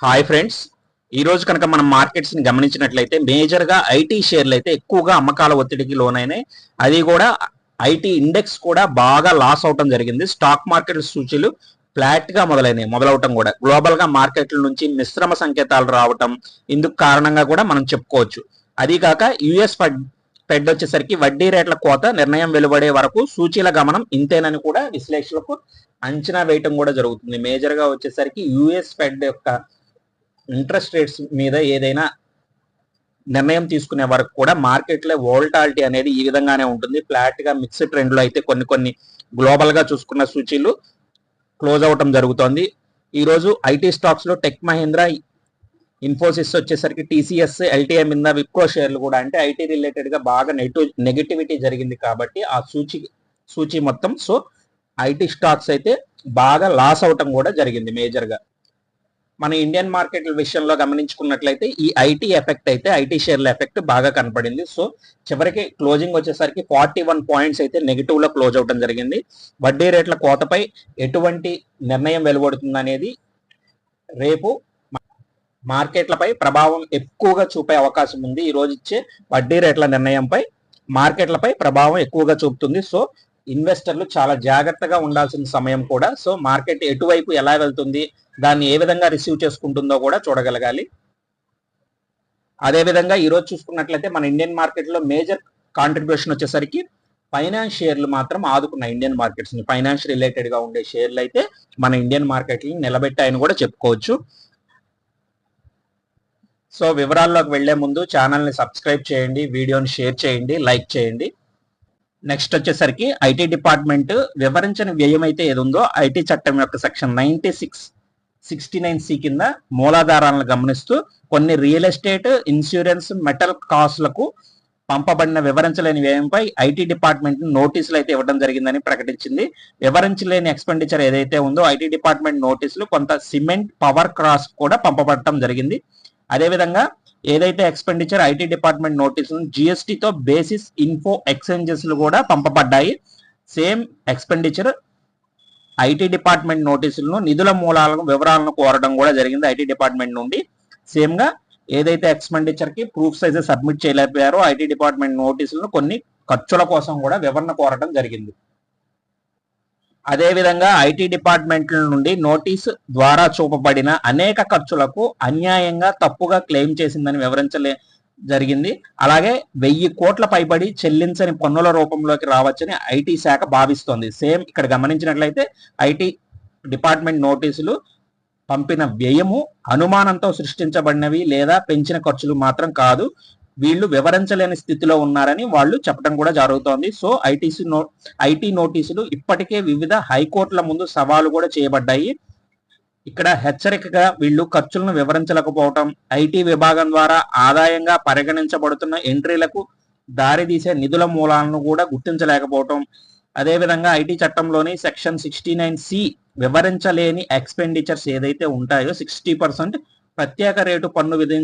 Hi friends ఈ రోజు కనుక మనం మార్కెట్స్ని గమనించినట్లయితే మేజర్గా ఐటీ షేర్లు అయితే ఎక్కువగా అమ్మకాల ఒత్తిడికి లోనైనాయి. అది కూడా ఐటీ ఇండెక్స్ కూడా బాగా లాస్ అవటం జరిగింది. స్టాక్ మార్కెట్ సూచీలు ఫ్లాట్గా మొదలైనవి మొదలవటం కూడా. గ్లోబల్గా మార్కెట్ల నుంచి మిశ్రమ సంకేతాలు రావటం ఇందుకు కారణంగా కూడా మనం చెప్పుకోవచ్చు. అది కాక యుఎస్ ఫెడ్ వచ్చేసరికి వడ్డీ రేట్ల కోత నిర్ణయం వెలువడే వరకు సూచీల గమనం ఇంతేనని కూడా విశ్లేషకులకు అంచనా వేయటం కూడా జరుగుతుంది. మేజర్గా వచ్చేసరికి యుఎస్ ఫెడ్ యొక్క ఇంట్రెస్ట్ రేట్స్ మీద ఏదైనా నిర్ణయం తీసుకునే వరకు కూడా మార్కెట్లో వోల్టాలిటీ అనేది ఈ విధంగానే ఉంటుంది. ఫ్లాట్గా మిక్స్డ్ ట్రెండ్లో అయితే కొన్ని కొన్ని గ్లోబల్గా చూసుకున్న సూచీలు క్లోజ్ అవటం జరుగుతోంది. ఈరోజు ఐటీ స్టాక్స్లో టెక్ మహీంద్రా ఇన్ఫోసిస్ వచ్చేసరికి టీసీఎస్ ఎల్టీఐ మీద విప్రో షేర్లు కూడా అంటే ఐటీ రిలేటెడ్గా బాగా నెగిటివ్ నెగిటివిటీ జరిగింది కాబట్టి ఆ సూచి సూచి మొత్తం. సో ఐటీ స్టాక్స్ అయితే బాగా లాస్ అవటం కూడా జరిగింది మేజర్గా. మన ఇండియన్ మార్కెట్ విషయంలో గమనించుకున్నట్లయితే ఈ ఐటీ ఎఫెక్ట్ అయితే ఐటీ షేర్ల ఎఫెక్ట్ బాగా కనపడింది సో చివరికి క్లోజింగ్ వచ్చేసరికి ఫార్టీ వన్ పాయింట్స్ అయితే నెగిటివ్లో క్లోజ్ అవడం జరిగింది. వడ్డీ రేట్ల కోతపై ఎటువంటి నిర్ణయం వెలువడుతుంది అనేది రేపు మార్కెట్లపై ప్రభావం ఎక్కువగా చూపే అవకాశం ఉంది. ఈ రోజు ఇచ్చే వడ్డీ రేట్ల నిర్ణయంపై మార్కెట్లపై ప్రభావం ఎక్కువగా చూపుతుంది. సో ఇన్వెస్టర్లు చాలా జాగ్రత్తగా ఉండాల్సిన సమయం కూడా. సో మార్కెట్ ఎటువైపు ఎలా వెళ్తుంది? దాన్ని ఏ విధంగా రిసీవ్ చేసుకుంటుందో కూడా చూడగలగాలి. అదే విధంగా చూసుకున్నట్లయితే మన ఇండియన్ మార్కెట్లో మేజర్ కాంట్రిబ్యూషన్ వచ్చేసరికి ఫైనాన్స్ షేర్లు మాత్రం ఆదుకున్న ఇండియన్ మార్కెట్స్ ఫైనాన్స్ రిలేటెడ్గా ఉండే షేర్లు అయితే మన ఇండియన్ మార్కెట్లను నిలబెట్టాయని కూడా చెప్పుకోవచ్చు. సో వివరాల్లోకి వెళ్ళే ముందు ఛానల్ని సబ్స్క్రైబ్ చేయండి వీడియోని షేర్ చేయండి లైక్ చేయండి. నెక్స్ట్ వచ్చేసరికి ఐటీ డిపార్ట్మెంట్ వివరించిన వ్యయం అయితే ఏది ఉందో ఐటీ చట్టం యొక్క section ninety six sixty nine C కింద మూలాధారాలను గమనిస్తూ కొన్ని రియల్ ఎస్టేట్ ఇన్సూరెన్స్ మెటల్ కాస్ట్లకు పంపబడిన వివరించలేని వ్యయంపై ఐటీ డిపార్ట్మెంట్ నోటీసులు అయితే ఇవ్వడం జరిగిందని ప్రకటించింది. వివరించలేని ఎక్స్పెండిచర్ ఏదైతే ఉందో ఐటీ డిపార్ట్మెంట్ నోటీసులు కొంత సిమెంట్ పవర్ క్రాస్ కూడా పంపబడటం జరిగింది. అదేవిధంగా ఏదైతే ఎక్స్పెండిచర్ ఐటీ డిపార్ట్మెంట్ నోటీసులు జిఎస్టీతో బేసిస్ ఇన్ఫో ఎక్స్చేంజెస్లు కూడా పంపబడ్డాయి. సేమ్ ఎక్స్పెండిచర్ ఐటీ డిపార్ట్మెంట్ నోటీసులను నిధుల మూలాలను వివరాలను కోరడం కూడా జరిగింది ఐటీ డిపార్ట్మెంట్ నుండి. సేమ్గా ఏదైతే ఎక్స్పెండిచర్కి ప్రూఫ్స్ అయితే సబ్మిట్ చేయలేకపోయారో ఐటీ డిపార్ట్మెంట్ నోటీసులను కొన్ని ఖర్చుల కోసం కూడా వివరణ కోరడం జరిగింది. అదేవిధంగా ఐటీ డిపార్ట్మెంట్ల నుండి నోటీస్ ద్వారా చూపబడిన అనేక ఖర్చులకు అన్యాయంగా తప్పుగా క్లెయిమ్ చేసిందని వివరించలే జరిగింది. అలాగే వెయ్యి కోట్ల పైబడి చెల్లించని పన్నుల రూపంలోకి రావచ్చని ఐటీ శాఖ భావిస్తోంది. సేమ్ ఇక్కడ గమనించినట్లయితే ఐటీ డిపార్ట్మెంట్ నోటీసులు పంపిన వ్యయము అనుమానంతో సృష్టించబడినవి లేదా పెంచిన ఖర్చులు మాత్రం కాదు. వీళ్ళు వివరించలేని స్థితిలో ఉన్నారని వాళ్ళు చెప్పడం కూడా జరుగుతోంది. సో ఐటీసీ నో ఐటీ నోటీసులు ఇప్పటికే వివిధ హైకోర్టుల ముందు సవాలు కూడా చేయబడ్డాయి. ఇక్కడ హెచ్చరికగా వీళ్ళు ఖర్చులను వివరించలేకపోవటం ఐటీ విభాగం ద్వారా ఆదాయంగా పరిగణించబడుతున్న ఎంట్రీలకు దారితీసే నిధుల మూలాలను కూడా గుర్తించలేకపోవటం. అదేవిధంగా ఐటీ చట్టంలోని సెక్షన్ సిక్స్టీ నైన్ సి వివరించలేని ఎక్స్పెండిచర్స్ ఏదైతే ఉంటాయో సిక్స్టీ పర్సెంట్ ప్రత్యేక రేటు పన్ను విధి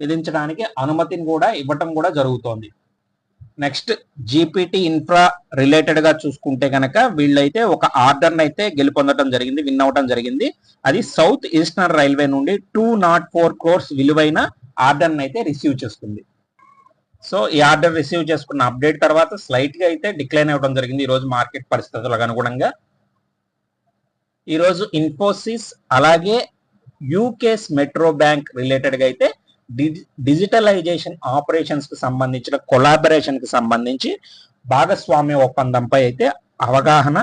విధించడానికి అనుమతిని కూడా ఇవ్వటం కూడా జరుగుతోంది. నెక్స్ట్ జీపీటీ ఇన్ఫ్రా రిలేటెడ్గా చూసుకుంటే కనుక వీళ్ళైతే ఒక ఆర్డర్ అయితే గెలుపొందడం జరిగింది విన్ అవడం జరిగింది. అది సౌత్ ఈస్టర్న్ రైల్వే నుండి టూ నాట్ ఫోర్ క్రోర్స్ విలువైన ఆర్డర్ అయితే రిసీవ్ చేసుకుంది సో ఈ ఆర్డర్ రిసీవ్ చేసుకున్న అప్డేట్ తర్వాత స్లైట్గా అయితే డిక్లైన్ అవ్వడం జరిగింది ఈ రోజు మార్కెట్ పరిస్థితులకు అనుగుణంగా. ఈరోజు ఇన్ఫోసిస్ అలాగే యూకేస్ మెట్రో బ్యాంక్ రిలేటెడ్గా అయితే డిజిటలైజేషన్ ఆపరేషన్స్కు సంబంధించిన కొలాబరేషన్కు సంబంధించి భాగస్వామ్య ఒప్పందంపై అయితే అవగాహన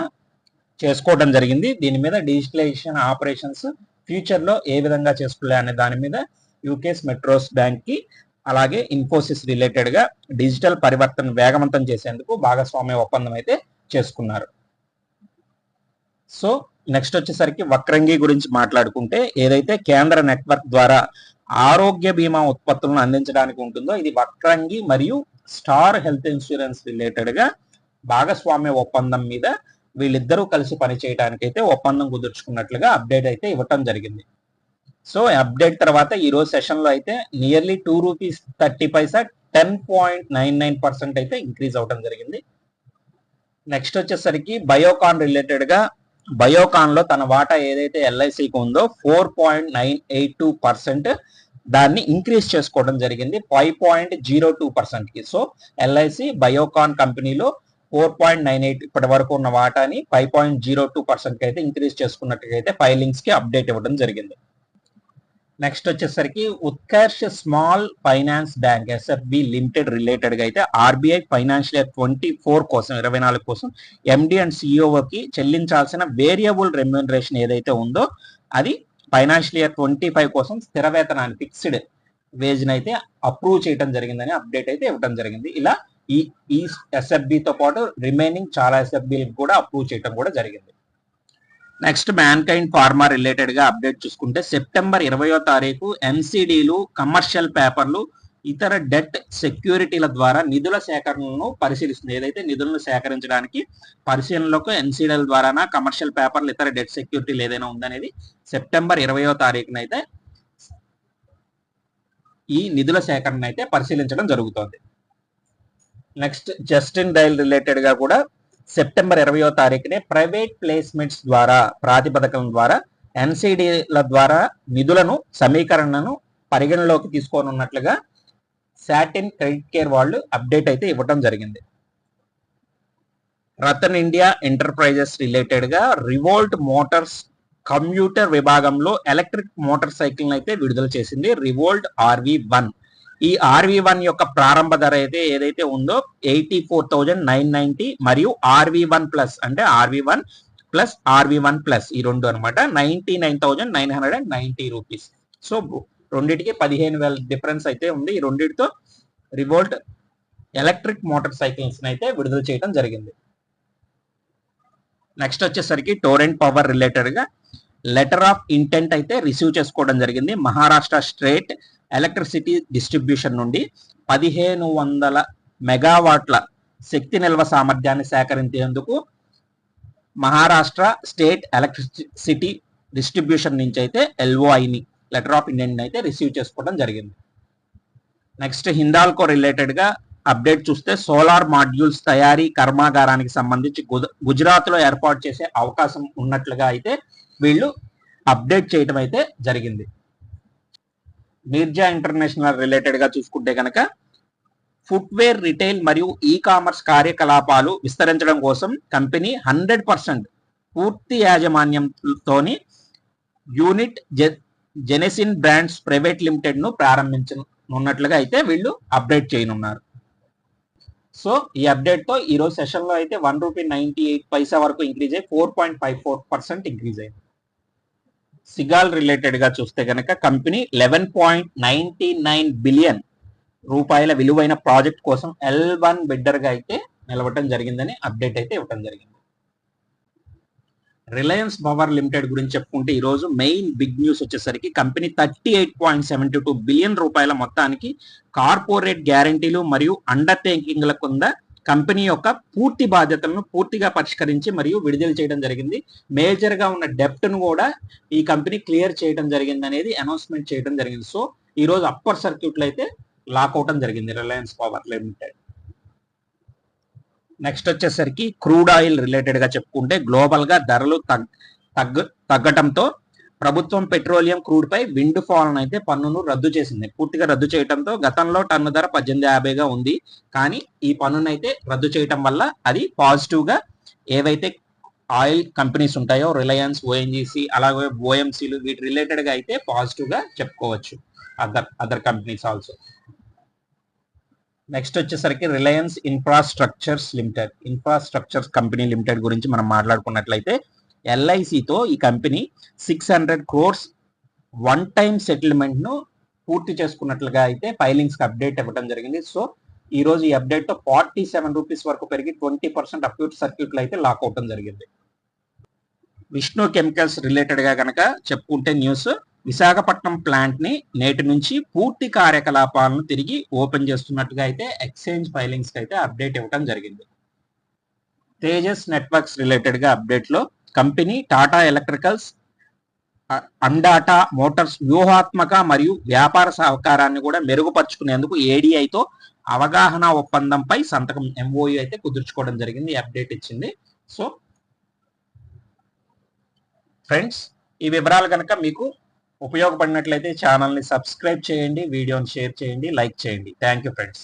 చేసుకోవడం జరిగింది. దీని మీద డిజిటలైజేషన్ ఆపరేషన్స్ ఫ్యూచర్లో ఏ విధంగా చేసుకోలే అనే దాని మీద యూకేస్ మెట్రోస్ బ్యాంక్కి అలాగే ఇన్ఫోసిస్ రిలేటెడ్గా డిజిటల్ పరివర్తన వేగవంతం చేసేందుకు భాగస్వామ్య ఒప్పందం అయితే చేసుకున్నారు. సో నెక్స్ట్ వచ్చేసరికి వక్రంగి గురించి మాట్లాడుకుంటే ఏదైతే కేంద్ర నెట్వర్క్ ద్వారా ఆరోగ్య బీమా ఉత్పత్తులను అందించడానికి ఉంటుందో ఇది వక్రంగి మరియు స్టార్ హెల్త్ ఇన్సూరెన్స్ రిలేటెడ్గా భాగస్వామ్య ఒప్పందం మీద వీళ్ళిద్దరూ కలిసి పనిచేయడానికి అయితే ఒప్పందం కుదుర్చుకున్నట్లుగా అప్డేట్ అయితే ఇవ్వటం జరిగింది. సో అప్డేట్ తర్వాత ఈ రోజు సెషన్లో అయితే nearly two rupees thirty paisa ten point nine nine percent అయితే ఇంక్రీజ్ అవడం జరిగింది. నెక్స్ట్ వచ్చేసరికి బయోకాన్ రిలేటెడ్గా బయోకాన్లో తన వాటా ఏదైతే ఎల్ఐసికి ఉందో four point nine eight two percent దాన్ని ఇంక్రీజ్ చేసుకోవడం జరిగింది ఫైవ్ పాయింట్ జీరో టూ పర్సెంట్కి. సో ఎల్ఐసి బయోకాన్ కంపెనీలో ఫోర్ పాయింట్ నైన్ ఎయిట్ ఇప్పటి వరకు ఉన్న వాటాని ఫైవ్ పాయింట్ జీరో టూ పర్సెంట్కి అయితే ఇంక్రీజ్ చేసుకున్నట్టుగా అయితే ఫైలింగ్స్కి అప్డేట్ ఇవ్వడం జరిగింది. నెక్స్ట్ వచ్చేసరికి Utkarsh small finance bank SFB limited రిలేటెడ్గా అయితే RBI financial year twenty four కోసం ఇరవై నాలుగు కోసం ఎండి అండ్ సిఇఓకి చెల్లించాల్సిన వేరియబుల్ రెమ్యూనరేషన్ ఏదైతే ఉందో అది ఫైనాన్షియల్ ఇయర్ ట్వంటీ ఫైవ్ కోసం స్థిర వేతనాన్ని ఫిక్స్డ్ వేజ్ని అయితే అప్రూవ్ చేయడం జరిగిందని అప్డేట్ అయితే ఇవ్వడం జరిగింది. ఇలా ఈ ఈ ఎస్ఎఫ్బితో పాటు రిమైనింగ్ చాలా ఎస్ఎఫ్బిలకు కూడా అప్రూవ్ చేయడం కూడా జరిగింది. నెక్స్ట్ మ్యాన్ కైండ్ ఫార్మా రిలేటెడ్గా అప్డేట్ చూసుకుంటే సెప్టెంబర్ ఇరవయో తారీఖు ఎన్సీడీలు కమర్షియల్ పేపర్లు ఇతర డెట్ సెక్యూరిటీల ద్వారా నిధుల సేకరణను పరిశీలిస్తుంది. ఏదైతే నిధులను సేకరించడానికి పరిశీలనలకు ఎన్సీడీల ద్వారా కమర్షియల్ పేపర్లు ఇతర డెట్ సెక్యూరిటీలు ఏదైనా ఉందనేది సెప్టెంబర్ ఇరవయో తారీఖున అయితే ఈ నిధుల సేకరణ అయితే పరిశీలించడం జరుగుతోంది. నెక్స్ట్ జస్టిన్ డైల్ రిలేటెడ్గా కూడా సెప్టెంబర్ ఇరవయో తారీఖునే ప్రైవేట్ ప్లేస్మెంట్స్ ద్వారా ప్రాతిపదకం ద్వారా ఎన్సీడీల ద్వారా నిధులను సమీకరణను పరిగణలోకి తీసుకోనున్నట్లుగా సాటిన్ క్రెడిట్ కేర్ వాళ్ళు అప్డేట్ అయితే ఇవ్వటం జరిగింది. రతన్ ఇండియా ఎంటర్ప్రైజెస్ రిలేటెడ్గా రివోల్ట్ మోటార్స్ కంప్యూటర్ విభాగంలో ఎలక్ట్రిక్ మోటార్ సైకిల్ అయితే విడుదల చేసింది రివోల్ట్ ఆర్వి వన్. ఈ ఆర్వి వన్ యొక్క ప్రారంభ ధర అయితే ఏదైతే ఉందో eighty four thousand nine ninety మరియు ఆర్వి వన్ ప్లస్ అంటే RV one plus RV one plus ఈ రెండు అనమాట ninety nine thousand nine hundred and ninety rupees. So రెండింటికి పదిహేను వేల డిఫరెన్స్ అయితే ఉంది. ఈ రెండింటితో రివోల్ట్ ఎలక్ట్రిక్ మోటార్ సైకిల్స్ అయితే విడుదల చేయడం జరిగింది. నెక్స్ట్ వచ్చేసరికి టోరెంట్ పవర్ రిలేటెడ్గా లెటర్ ఆఫ్ ఇంటెంట్ అయితే రిసీవ్ చేసుకోవడం జరిగింది. మహారాష్ట్ర స్టేట్ ఎలక్ట్రిసిటీ డిస్ట్రిబ్యూషన్ నుండి పదిహేను వందల మెగావాట్ల శక్తి నిల్వ సామర్థ్యాన్ని సేకరించేందుకు మహారాష్ట్ర స్టేట్ ఎలక్ట్రిసిటీ డిస్ట్రిబ్యూషన్ నుంచి అయితే ఎల్ఓఐని లెటర్ ఆఫ్ ఇండియన్ అయితే రిసీవ్ చేసుకోవడం జరిగింది. నెక్స్ట్ హిందాల్కో రిలేటెడ్గా అప్డేట్ చూస్తే సోలార్ మాడ్యూల్స్ తయారీ కర్మాగారానికి సంబంధించి గుజరాత్లో ఏర్పాటు చేసే అవకాశం ఉన్నట్లుగా అయితే వీళ్ళు అప్డేట్ చేయటం అయితే జరిగింది. మీర్జా ఇంటర్నేషనల్ రిలేటెడ్గా చూసుకుంటే కనుక ఫుట్వేర్ రిటైల్ మరియు ఈ కామర్స్ కార్యకలాపాలు విస్తరించడం కోసం కంపెనీ హండ్రెడ్ పర్సెంట్ పూర్తి యాజమాన్యంతోని యూనిట్ జెనెసిన్ బ్రాండ్స్ ప్రైవేట్ లిమిటెడ్ను ప్రారంభించనున్నట్లుగా అయితే వీళ్ళు అప్డేట్ చేయనున్నారు. సో ఈ అప్డేట్తో ఈ రోజు సెషన్లో అయితే one rupee ninety eight paisa వరకు ఇంక్రీజ్ అయ్యి four point five four percent increase అయింది. సిగాల్ రిలేటెడ్గా చూస్తే కనుక company eleven point ninety nine billion రూపాయల విలువైన ప్రాజెక్ట్ కోసం ఎల్ వన్ బిడ్డర్గా అయితే నిలవటం జరిగిందని అప్డేట్ అయితే ఇవ్వడం జరిగింది. రిలయన్స్ పవర్ లిమిటెడ్ గురించి చెప్పుకుంటే ఈ రోజు మెయిన్ బిగ్ న్యూస్ వచ్చేసరికి company thirty eight point seventy two billion రూపాయల మొత్తానికి కార్పొరేట్ గ్యారంటీలు మరియు అండర్టేకింగ్ల కింద కంపెనీ యొక్క పూర్తి బాధ్యతలను పూర్తిగా పరిష్కరించి మరియు విడుదల చేయడం జరిగింది. మేజర్గా ఉన్న డెప్ట్ను కూడా ఈ కంపెనీ క్లియర్ చేయడం జరిగింది అనేది అనౌన్స్మెంట్ చేయడం జరిగింది. సో ఈ రోజు అప్పర్ సర్క్యూట్లు అయితే లాక్ అవటం జరిగింది రిలయన్స్ పవర్ లిమిటెడ్ నెక్స్ట్ వచ్చేసరికి క్రూడ్ ఆయిల్ రిలేటెడ్గా చెప్పుకుంటే గ్లోబల్గా ధరలు తగ్గ తగ్గటంతో ప్రభుత్వం పెట్రోలియం క్రూడ్ పై విండ్ ఫాల్ అయితే పన్నును రద్దు చేసింది. పూర్తిగా రద్దు చేయడంతో గతంలో టన్ను ధర పద్దెనిమిది యాభైగా ఉంది. కానీ ఈ పన్నును అయితే రద్దు చేయటం వల్ల అది పాజిటివ్గా ఏవైతే ఆయిల్ కంపెనీస్ ఉంటాయో రిలయన్స్ ఓఎన్జీసీ అలాగే ఓఎంసీలు వీటి రిలేటెడ్గా అయితే పాజిటివ్గా చెప్పుకోవచ్చు. Other other companies also next వచ్చేసరికి Reliance infrastructures limited infrastructures company limited గురించి మనం మాట్లాడుకున్నట్లయితే ఎల్ఐసితో ఈ company six hundred crores one time సెటిల్మెంట్ను పూర్తి చేసుకున్నట్లుగా అయితే ఫైలింగ్స్కి అప్డేట్ ఇవ్వడం జరిగింది. సో ఈ రోజు ఈ అప్డేట్తో ఫార్టీ సెవెన్ రూపీస్ వరకు పెరిగి ట్వంటీ పర్సెంట్ అప్యూట్ సర్క్యూట్లు అయితే లాక్ అవటం జరిగింది. విష్ణు కెమికల్స్ రిలేటెడ్గా కనుక చెప్పుకుంటే న్యూస్ విశాఖపట్నం ప్లాంట్ని నేటి నుంచి పూర్తి కార్యకలాపాలను తిరిగి ఓపెన్ చేస్తున్నట్టుగా అయితే ఎక్స్చేంజ్ ఫైలింగ్స్ అయితే అప్డేట్ ఇవ్వడం జరిగింది. తేజస్ నెట్వర్క్స్ రిలేటెడ్గా అప్డేట్లో కంపెనీ టాటా ఎలక్ట్రికల్స్ అండాటా మోటార్స్ వ్యూహాత్మక మరియు వ్యాపార సహకారాన్ని కూడా మెరుగుపరుచుకునేందుకు ఏడీఐతో అవగాహన ఒప్పందంపై సంతకం ఎంఓయు అయితే కుదుర్చుకోవడం జరిగింది అప్డేట్ ఇచ్చింది. సో ఫ్రెండ్స్ ఈ వివరాలు కనుక మీకు ఉపయోగపడినట్లయితే ఛానల్ని సబ్స్క్రైబ్ చేయండి వీడియోని షేర్ చేయండి లైక్ చేయండి. Thank you friends